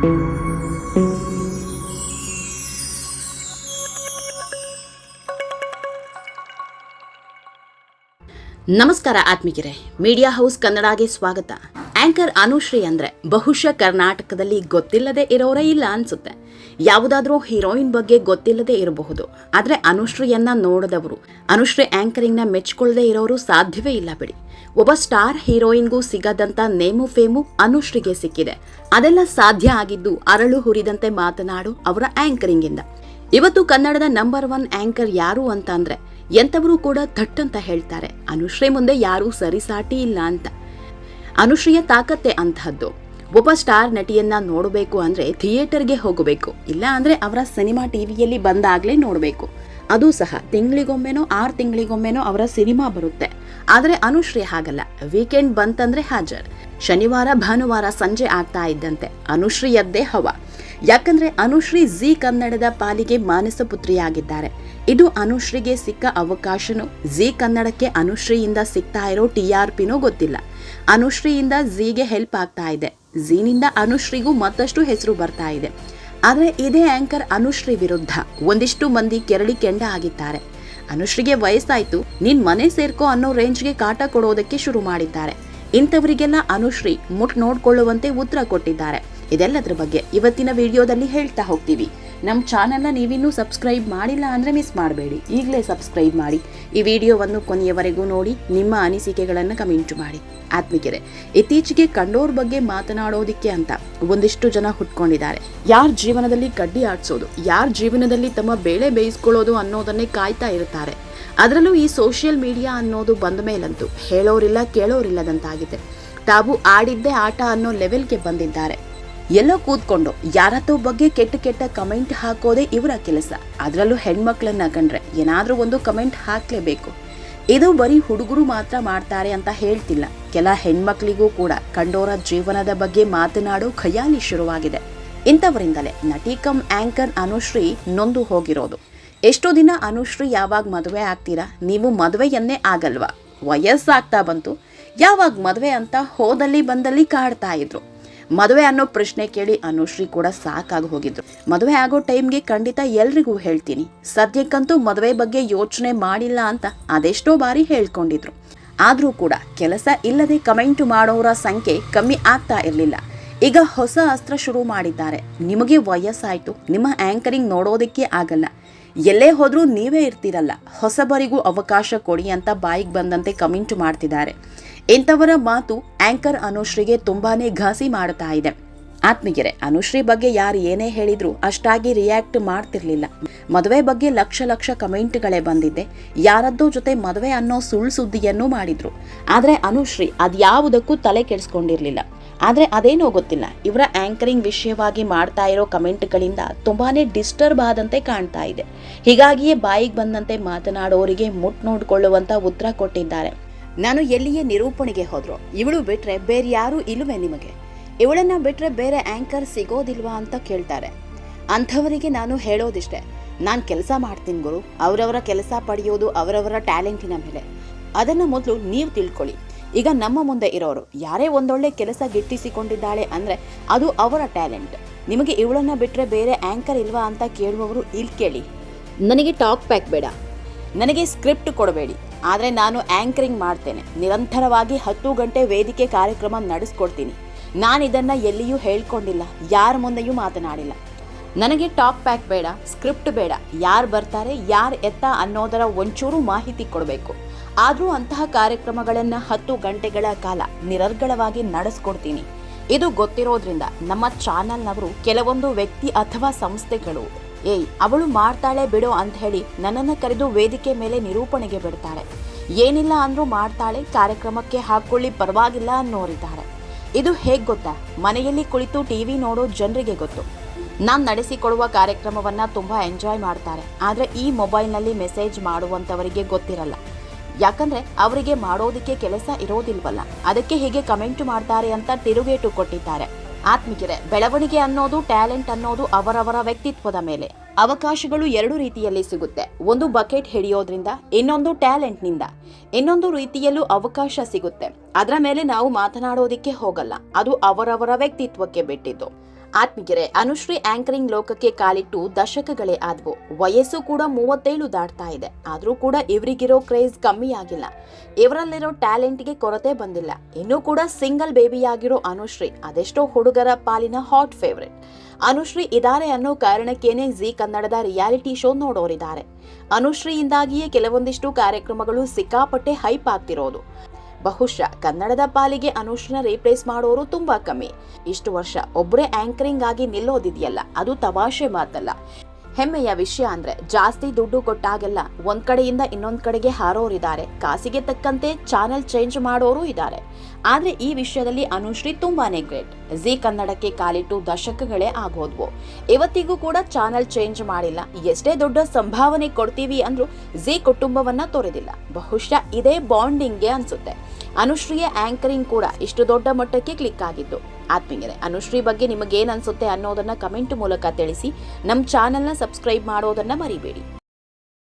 ನಮಸ್ಕಾರ ಆತ್ಮಿಕರೇ. Media house ಕನ್ನಡಗೆ ಸ್ವಾಗತ. Anchor Anushree ಅಂದ್ರೆ ಬಹುಶಃ ಕರ್ನಾಟಕದಲ್ಲಿ ಗೊತ್ತಿಲ್ಲದೆ ಇರೋರೇ ಇಲ್ಲ ಅನ್ಸುತ್ತೆ. ಯಾವುದಾದ್ರೂ ಹೀರೋಯಿನ್ ಬಗ್ಗೆ ಗೊತ್ತಿಲ್ಲದೆ ಇರಬಹುದು. ಆದರೆ ಅನುಶ್ರೀಯನ್ನ ನೋಡದವರು, ಅನುಶ್ರೀ ಆಂಕರಿಂಗ್ನ ಮೆಚ್ಕೊಳ್ಳದೆ ಇರೋರು ಸಾಧ್ಯವೇ ಇಲ್ಲ ಬಿಡಿ. ಒಬ್ಬ ಸ್ಟಾರ್ ಹೀರೋಯಿನ್ಗೂ ಸಿಗದಂತ ನೇಮು ಫೇಮು ಅನುಶ್ರೀಗೆ ಸಿಕ್ಕಿದೆ. ಅದೆಲ್ಲ ಸಾಧ್ಯ ಆಗಿದ್ದು ಅರಳು ಹುರಿದಂತೆ ಮಾತನಾಡು ಅವರ ಆಂಕರಿಂಗ್ ಇಂದ ಇವತ್ತು ಕನ್ನಡದ ನಂಬರ್ ಒನ್ ಆಂಕರ್ ಯಾರು ಅಂತ ಅಂದ್ರೆ ಎಂತವರು ಕೂಡ ಥಟ್ ಅಂತ ಹೇಳ್ತಾರೆ. ಅನುಶ್ರೀ ಮುಂದೆ ಯಾರೂ ಸರಿಸಾಟಿ ಇಲ್ಲ ಅಂತ. ಅನುಶ್ರೀಯ ತಾಕತ್ತೆ ಅಂತಹದ್ದು ಒಬ್ಬ ಸ್ಟಾರ್ ನಟಿಯನ್ನ ನೋಡಬೇಕು ಅಂದ್ರೆ ಥಿಯೇಟರ್ಗೆ ಹೋಗಬೇಕು. ಇಲ್ಲ ಅಂದ್ರೆ ಅವರ ಸಿನಿಮಾ ಟಿವಿಯಲ್ಲಿ ಬಂದಾಗ್ಲೇ ನೋಡಬೇಕು. ಅದು ಸಹ ತಿಂಗಳಿಗೊಮ್ಮೆನೋ ಆರು ತಿಂಗಳಿಗೊಮ್ಮೆನೋ ಅವರ ಸಿನಿಮಾ ಬರುತ್ತೆ. ಆದರೆ ಅನುಶ್ರೀ ಹಾಗಲ್ಲ. ವೀಕೆಂಡ್ ಬಂತಂದ್ರೆ ಹಾಜರ್. ಶನಿವಾರ, ಭಾನುವಾರ, ಸಂಜೆ ಆಗ್ತಾ ಇದ್ದಂತೆ. ಅನುಶ್ರೀಯದ್ದೇ ಹವ. ಯಾಕಂದ್ರೆ ಅನುಶ್ರೀ ಜಿ ಕನ್ನಡದ ಪಾಲಿಗೆ ಮಾನಸ ಪುತ್ರಿಯಾಗಿದ್ದಾರೆ. ಇದು ಅನುಶ್ರೀಗೆ ಸಿಕ್ಕ ಅವಕಾಶನೂ ಜಿ ಕನ್ನಡಕ್ಕೆ ಅನುಶ್ರೀಯಿಂದ ಸಿಗ್ತಾ ಇರೋ ಟಿ ಆರ್ ಪಿನೂ ಗೊತ್ತಿಲ್ಲ. ಅನುಶ್ರೀಯಿಂದ ಝೀಗೆ ಹೆಲ್ಪ್ ಆಗ್ತಾ ಇದೆ. ಝೀನಿಂದ ಅನುಶ್ರೀಗೂ ಮತ್ತಷ್ಟು ಹೆಸರು ಬರ್ತಾ ಇದೆ. ಆದರೆ ಇದೇ ಆಂಕರ್ ಅನುಶ್ರೀ ವಿರುದ್ಧ ಒಂದಿಷ್ಟು ಮಂದಿ ಕೆರಳಿ ಕೆಂಡ ಆಗಿದ್ದಾರೆ. ಅನುಶ್ರೀಗೆ ವಯಸ್ಸಾಯ್ತು, ನಿನ್ ಮನೆ ಸೇರ್ಕೋ ಅನ್ನೋ ರೇಂಜ್ಗೆ ಕಾಟ ಕೊಡೋದಕ್ಕೆ ಶುರು ಮಾಡಿದ್ದಾರೆ. ಇಂಥವರಿಗೆಲ್ಲ ಅನುಶ್ರೀ ಮುಟ್ ನೋಡ್ಕೊಳ್ಳುವಂತೆ ಉತ್ತರ ಕೊಟ್ಟಿದ್ದಾರೆ. ಇದೆಲ್ಲದರ ಬಗ್ಗೆ ಇವತ್ತಿನ ವಿಡಿಯೋದಲ್ಲಿ ಹೇಳ್ತಾ ಹೋಗ್ತೀವಿ. ನಮ್ಮ ಚಾನೆಲ್ನ ನೀವಿನ್ನೂ ಸಬ್ಸ್ಕ್ರೈಬ್ ಮಾಡಿಲ್ಲ ಅಂದರೆ ಮಿಸ್ ಮಾಡಬೇಡಿ. ಈಗಲೇ ಸಬ್ಸ್ಕ್ರೈಬ್ ಮಾಡಿ. ಈ ವಿಡಿಯೋವನ್ನು ಕೊನೆಯವರೆಗೂ ನೋಡಿ, ನಿಮ್ಮ ಅನಿಸಿಕೆಗಳನ್ನು ಕಮೆಂಟ್ ಮಾಡಿ. ಆತ್ಮಿಕೆರೆ ಇತ್ತೀಚೆಗೆ ಕಂಡೋರ್ ಬಗ್ಗೆ ಮಾತನಾಡೋದಿಕ್ಕೆ ಅಂತ ಒಂದಿಷ್ಟು ಜನ ಹುಟ್ಕೊಂಡಿದ್ದಾರೆ. ಯಾರ ಜೀವನದಲ್ಲಿ ಕಡ್ಡಿ ಆಡಿಸೋದು, ಯಾರ ಜೀವನದಲ್ಲಿ ತಮ್ಮ ಬೇಳೆ ಬೇಯಿಸ್ಕೊಳ್ಳೋದು ಅನ್ನೋದನ್ನೇ ಕಾಯ್ತಾ ಇರ್ತಾರೆ. ಅದರಲ್ಲೂ ಈ ಸೋಷಿಯಲ್ ಮೀಡಿಯಾ ಅನ್ನೋದು ಬಂದ ಮೇಲಂತೂ ಹೇಳೋರಿಲ್ಲ, ಕೇಳೋರಿಲ್ಲದಂತಾಗಿದೆ. ತಾವು ಆಡಿದ್ದೇ ಆಟ ಅನ್ನೋ ಲೆವೆಲ್ಗೆ ಬಂದಿದ್ದಾರೆ. ಎಲ್ಲೋ ಕೂತ್ಕೊಂಡು ಯಾರತ್ತೋ ಬಗ್ಗೆ ಕೆಟ್ಟ ಕೆಟ್ಟ ಕಮೆಂಟ್ ಹಾಕೋದೇ ಇವರ ಕೆಲಸ. ಅದರಲ್ಲೂ ಹೆಣ್ಮಕ್ಳನ್ನ ಕಂಡ್ರೆ ಏನಾದರೂ ಒಂದು ಕಮೆಂಟ್ ಹಾಕ್ಲೇಬೇಕು. ಇದು ಬರೀ ಹುಡುಗರು ಮಾತ್ರ ಮಾಡ್ತಾರೆ ಅಂತ ಹೇಳ್ತಿಲ್ಲ. ಕೆಲ ಹೆಣ್ಮಕ್ಳಿಗೂ ಕೂಡ ಕಂಡೋರ ಜೀವನದ ಬಗ್ಗೆ ಮಾತನಾಡೋ ಖಯಾಲಿ ಶುರುವಾಗಿದೆ. ಇಂಥವರಿಂದಲೇ ನಟಿ ಕಮ್ ಆಂಕರ್ ಅನುಶ್ರೀ ನೊಂದು ಹೋಗಿರೋದು. ಎಷ್ಟೋ ದಿನ ಅನುಶ್ರೀ ಯಾವಾಗ ಮದುವೆ ಆಗ್ತೀರಾ? ನೀವು ಮದುವೆಯನ್ನೇ ಆಗಲ್ವಾ? ವಯಸ್ಸಾಗ್ತಾ ಬಂತು. ಯಾವಾಗ ಮದುವೆ ಅಂತ ಹೋದಲ್ಲಿ ಬಂದಲ್ಲಿ ಕಾಡ್ತಾ ಇದ್ರು. ಮದುವೆ ಅನ್ನೋ ಪ್ರಶ್ನೆ ಕೇಳಿ ಅನುಶ್ರೀ ಕೂಡ ಸಾಕಾಗಿ ಹೋಗಿದ್ರು. ಮದುವೆ ಆಗೋ ಟೈಮ್ಗೆ ಖಂಡಿತ ಎಲ್ರಿಗೂ ಹೇಳ್ತೀನಿ, ಸದ್ಯಕ್ಕಂತೂ ಮದುವೆ ಬಗ್ಗೆ ಯೋಚನೆ ಮಾಡಿಲ್ಲ ಅಂತ ಅದೆಷ್ಟೋ ಬಾರಿ ಹೇಳ್ಕೊಂಡಿದ್ರು. ಆದರೂ ಕೂಡ ಕೆಲಸ ಇಲ್ಲದೆ ಕಮೆಂಟ್ ಮಾಡೋರ ಸಂಖ್ಯೆ ಕಮ್ಮಿ ಆಗ್ತಾ ಇರಲಿಲ್ಲ. ಈಗ ಹೊಸ ಅಸ್ತ್ರ ಶುರು ಮಾಡಿದ್ದಾರೆ. ನಿಮಗೆ ವಯಸ್ಸಾಯ್ತು, ನಿಮ್ಮ ಆಂಕರಿಂಗ್ ನೋಡೋದಕ್ಕೆ ಆಗಲ್ಲ. ಎಲ್ಲೇ ಹೋದರೂ ನೀವೇ ಇರ್ತೀರಲ್ಲ, ಹೊಸಬರಿಗೂ ಅವಕಾಶ ಕೊಡಿ ಅಂತ ಬಾಯಿಗೆ ಬಂದಂತೆ ಕಮೆಂಟ್ ಮಾಡ್ತಿದ್ದಾರೆ. ಇಂಥವರ ಮಾತು ಆಂಕರ್ ಅನುಶ್ರೀಗೆ ತುಂಬಾನೇ ಘಾಸಿ ಮಾಡ್ತಾ ಇದೆ. ಆತ್ಮೀಯರೇ, ಅನುಶ್ರೀ ಬಗ್ಗೆ ಯಾರು ಏನೇ ಹೇಳಿದ್ರು ಅಷ್ಟಾಗಿ ರಿಯಾಕ್ಟ್ ಮಾಡ್ತಿರ್ಲಿಲ್ಲ. ಮದುವೆ ಬಗ್ಗೆ ಲಕ್ಷ ಲಕ್ಷ ಕಮೆಂಟ್ಗಳೇ ಬಂದಿದ್ದೆ ಯಾರದ್ದೋ ಜೊತೆ ಮದುವೆ ಅನ್ನೋ ಸುಳ್ಳು ಸುದ್ದಿಯನ್ನು ಮಾಡಿದ್ರು. ಆದ್ರೆ ಅನುಶ್ರೀ ಅದ್ಯಾವುದಕ್ಕೂ ತಲೆ ಕೆಡಿಸ್ಕೊಂಡಿರ್ಲಿಲ್ಲ. ಆದ್ರೆ ಅದೇನೋ ಗೊತ್ತಿಲ್ಲ, ಇವರ ಆಂಕರಿಂಗ್ ವಿಷಯವಾಗಿ ಮಾಡ್ತಾ ಇರೋ ಕಮೆಂಟ್ಗಳಿಂದ ತುಂಬಾನೇ ಡಿಸ್ಟರ್ಬ್ ಆದಂತೆ ಕಾಣ್ತಾ ಇದೆ. ಹೀಗಾಗಿಯೇ ಬಾಯಿಗೆ ಬಂದಂತೆ ಮಾತನಾಡೋರಿಗೆ ಮುಟ್ ನೋಡಿಕೊಳ್ಳುವಂಥ ಉತ್ತರ ಕೊಟ್ಟಿದ್ದಾರೆ. ನಾನು ಎಲ್ಲಿಯೇ ನಿರೂಪಣೆಗೆ ಹೋದ್ರು, ಇವಳು ಬಿಟ್ರೆ ಬೇರೆ ಯಾರೂ ಇಲ್ಲವೇ ನಿಮಗೆ? ಇವಳನ್ನ ಬಿಟ್ರೆ ಬೇರೆ ಆಂಕರ್ ಸಿಗೋದಿಲ್ವಾ ಅಂತ ಕೇಳ್ತಾರೆ. ಅಂಥವರಿಗೆ ನಾನು ಹೇಳೋದಿಷ್ಟೇ, ನಾನು ಕೆಲಸ ಮಾಡ್ತೀನಿ ಗುರು, ಅವರವರ ಕೆಲಸ ಪಡೆಯೋದು, ಅವರವರ ಟ್ಯಾಲೆಂಟಿನ ಮೇಲೆ. ಅದನ್ನು ಮೊದಲು ನೀವು ತಿಳ್ಕೊಳ್ಳಿ. ಈಗ ನಮ್ಮ ಮುಂದೆ ಇರೋರು, ಯಾರೇ ಒಂದೊಳ್ಳೆ ಕೆಲಸ ಗಿಟ್ಟಿಸಿಕೊಂಡಿದ್ದಾಳೆ ಅಂದರೆ ಅದು ಅವರ ಟ್ಯಾಲೆಂಟ್. ನಿಮಗೆ ಇವಳನ್ನ ಬಿಟ್ಟರೆ ಬೇರೆ ಆಂಕರ್ ಇಲ್ವಾ ಅಂತ ಕೇಳುವವರು ಇಲ್ಲಿ ಕೇಳಿ. ನನಗೆ ಟಾಕ್ ಪ್ಯಾಕ್ ಬೇಡ. ನನಗೆ ಸ್ಕ್ರಿಪ್ಟ್ ಕೊಡಬೇಡಿ. ಆದರೆ ನಾನು ಆಂಕರಿಂಗ್ ಮಾಡ್ತೇನೆ. ನಿರಂತರವಾಗಿ ಹತ್ತು ಗಂಟೆ ವೇದಿಕೆ ಕಾರ್ಯಕ್ರಮ ನಡೆಸ್ಕೊಡ್ತೀನಿ. ನಾನು ಇದನ್ನು ಎಲ್ಲಿಯೂ ಹೇಳ್ಕೊಂಡಿಲ್ಲ, ಯಾರ ಮುಂದೆಯೂ ಮಾತನಾಡಿಲ್ಲ. ನನಗೆ ಟಾಕ್ ಪ್ಯಾಕ್ ಬೇಡ ಸ್ಕ್ರಿಪ್ಟ್ ಬೇಡ, ಯಾರು ಬರ್ತಾರೆ, ಯಾರು ಎತ್ತ ಅನ್ನೋದರ ಒಂಚೂರು ಮಾಹಿತಿ ಕೊಡಬೇಕು. ಆದರೂ ಅಂತಹ ಕಾರ್ಯಕ್ರಮಗಳನ್ನು ಹತ್ತು ಗಂಟೆಗಳ ಕಾಲ ನಿರರ್ಗಳವಾಗಿ ನಡೆಸ್ಕೊಡ್ತೀನಿ. ಇದು ಗೊತ್ತಿರೋದ್ರಿಂದ ನಮ್ಮ ಚಾನಲ್ನವರು ಕೆಲವೊಂದು ವ್ಯಕ್ತಿ ಅಥವಾ ಸಂಸ್ಥೆಗಳು ಏಯ್, ಅವಳು ಮಾಡ್ತಾಳೆ ಬಿಡು ಅಂತ ಹೇಳಿ ನನ್ನನ್ನು ಕರೆದು ವೇದಿಕೆ ಮೇಲೆ ನಿರೂಪಣೆಗೆ ಬಿಡ್ತಾಳೆ ಏನಿಲ್ಲ ಅಂದರೂ ಮಾಡ್ತಾಳೆ, ಕಾರ್ಯಕ್ರಮಕ್ಕೆ ಹಾಕ್ಕೊಳ್ಳಿ, ಪರವಾಗಿಲ್ಲ ಅನ್ನೋರಿದ್ದಾರೆ. ಇದು ಹೇಗೆ ಗೊತ್ತಾ? ಮನೆಯಲ್ಲಿ ಕುಳಿತು ಟಿವಿ ನೋಡೋ ಜನರಿಗೆ ಗೊತ್ತು. ನಾನು ನಡೆಸಿಕೊಡುವ ಕಾರ್ಯಕ್ರಮವನ್ನು ತುಂಬ ಎಂಜಾಯ್ ಮಾಡ್ತಾರೆ. ಆದರೆ ಈ ಮೊಬೈಲ್ನಲ್ಲಿ ಮೆಸೇಜ್ ಮಾಡುವಂಥವರಿಗೆ ಗೊತ್ತಿರಲ್ಲ. ಯಾಕಂದರೆ ಅವರಿಗೆ ಮಾಡೋದಕ್ಕೆ ಕೆಲಸ ಇರೋದಿಲ್ವಲ್ಲ. ಅದಕ್ಕೆ ಹೀಗೆ ಕಮೆಂಟ್ ಮಾಡ್ತಾರೆ ಅಂತ ತಿರುಗೇಟು ಕೊಟ್ಟಿದ್ದಾರೆ. ಆತ್ಮಿಕರೆ, ಬೆಳವಣಿಗೆ ಅನ್ನೋದು, ಟ್ಯಾಲೆಂಟ್ ಅನ್ನೋದು ಅವರವರ ವ್ಯಕ್ತಿತ್ವದ ಮೇಲೆ. ಅವಕಾಶಗಳು ಎರಡು ರೀತಿಯಲ್ಲಿ ಸಿಗುತ್ತೆ. ಒಂದು ಬಕೆಟ್ ಹಿಡಿಯೋದ್ರಿಂದ, ಇನ್ನೊಂದು ಟ್ಯಾಲೆಂಟ್ನಿಂದ. ಇನ್ನೊಂದು ರೀತಿಯಲ್ಲೂ ಅವಕಾಶ ಸಿಗುತ್ತೆ. ಅದರ ಮೇಲೆ ನಾವು ಮಾತನಾಡೋದಿಕ್ಕೆ ಹೋಗಲ್ಲ. ಅದು ಅವರವರ ವ್ಯಕ್ತಿತ್ವಕ್ಕೆ ಬಿಟ್ಟಿದ್ದು. ಆತ್ಮಿಗೆರೆ ಅನುಶ್ರೀ ಆಂಕರಿಂಗ್ ಲೋಕಕ್ಕೆ ಕಾಲಿಟ್ಟು ದಶಕಗಳೇ ಆದವು. ವಯಸ್ಸು ಕೂಡ ಮೂವತ್ತೇಳು ದಾಟ್ತಾ ಇದೆ. ಆದರೂ ಕೂಡ ಇವರಿಗಿರೋ ಕ್ರೇಜ್ ಕಮ್ಮಿ ಆಗಿಲ್ಲ ಇವರಲ್ಲಿರೋ ಟ್ಯಾಲೆಂಟ್ಗೆ ಕೊರತೆ ಬಂದಿಲ್ಲ. ಇನ್ನೂ ಕೂಡ ಸಿಂಗಲ್ ಬೇಬಿಯಾಗಿರೋ ಅನುಶ್ರೀ, ಅದೆಷ್ಟೋ ಹುಡುಗರ ಪಾಲಿನ ಹಾಟ್ ಫೇವ್ರೆಟ್. ಅನುಶ್ರೀ ಇದ್ದಾರೆ ಅನ್ನೋ ಕಾರಣಕ್ಕೇನೆ ಜಿ ಕನ್ನಡದ ರಿಯಾಲಿಟಿ ಶೋ ನೋಡೋರಿದ್ದಾರೆ. ಅನುಶ್ರೀಯಿಂದಾಗಿಯೇ ಕೆಲವೊಂದಿಷ್ಟು ಕಾರ್ಯಕ್ರಮಗಳು ಸಿಕ್ಕಾಪಟ್ಟೆ ಹೈಪ್ ಆಗ್ತಿರೋದು. ಬಹುಶಃ ಕನ್ನಡದ ಪಾಲಿಗೆ ಅನುಷ್ನ ರೀಪ್ಲೇಸ್ ಮಾಡೋರು ತುಂಬಾ ಕಮ್ಮಿ. ಇಷ್ಟು ವರ್ಷ ಒಬ್ಬರೇ ಆಂಕರಿಂಗ್ ಆಗಿ ನಿಲ್ಲೋದಿದೆಯಲ್ಲ, ಅದು ತಮಾಷೆ ಮಾತಲ್ಲ. ಹೆಮ್ಮೆಯ ವಿಷಯ ಅಂದ್ರೆ ಜಾಸ್ತಿ ದುಡ್ಡು ಕೊಟ್ಟಾಗೆಲ್ಲ ಒಂದ್ ಕಡೆಯಿಂದ ಇನ್ನೊಂದ್ ಕಡೆಗೆ ಹಾರೋರಿದ್ದಾರೆ. ಕಾಸಿಗೆ ತಕ್ಕಂತೆ ಚಾನೆಲ್ ಚೇಂಜ್ ಮಾಡೋರು ಇದ್ದಾರೆ. ಆದ್ರೆ ಈ ವಿಷಯದಲ್ಲಿ ಅನುಶ್ರೀ ತುಂಬಾನೇ ಗ್ರೇಟ್. ಜಿ ಕನ್ನಡಕ್ಕೆ ಕಾಲಿಟ್ಟು ದಶಕಗಳೇ ಆಗೋದ್ವು. ಇವತ್ತಿಗೂ ಕೂಡ ಚಾನೆಲ್ ಚೇಂಜ್ ಮಾಡಿಲ್ಲ. ಎಷ್ಟೇ ದೊಡ್ಡ ಸಂಭಾವನೆ ಕೊಡ್ತೀವಿ ಅಂದ್ರೂ ಜಿ ಕುಟುಂಬವನ್ನ ತೊರೆದಿಲ್ಲ. ಬಹುಶಃ ಇದೇ ಬಾಂಡಿಂಗ್ಗೆ ಅನ್ಸುತ್ತೆ. ಅನುಶ್ರೀಯ ಆಂಕರಿಂಗ್ ಕೂಡ ಇಷ್ಟು ದೊಡ್ಡ ಮಟ್ಟಕ್ಕೆ ಕ್ಲಿಕ್ ಆಗಿದ್ದು. ಆತ್ಮೀಯರೇ, ಅನುಶ್ರೀ ಬಗ್ಗೆ ನಿಮಗೇನು ಅನಿಸುತ್ತೆ ಅನ್ನೋದನ್ನ ಕಮೆಂಟ್ ಮೂಲಕ ತಿಳಿಸಿ. ನಮ್ಮ ಚಾನಲ್ನ ಸಬ್ಸ್ಕ್ರೈಬ್ ಮಾಡೋದನ್ನ ಮರಿಬೇಡಿ.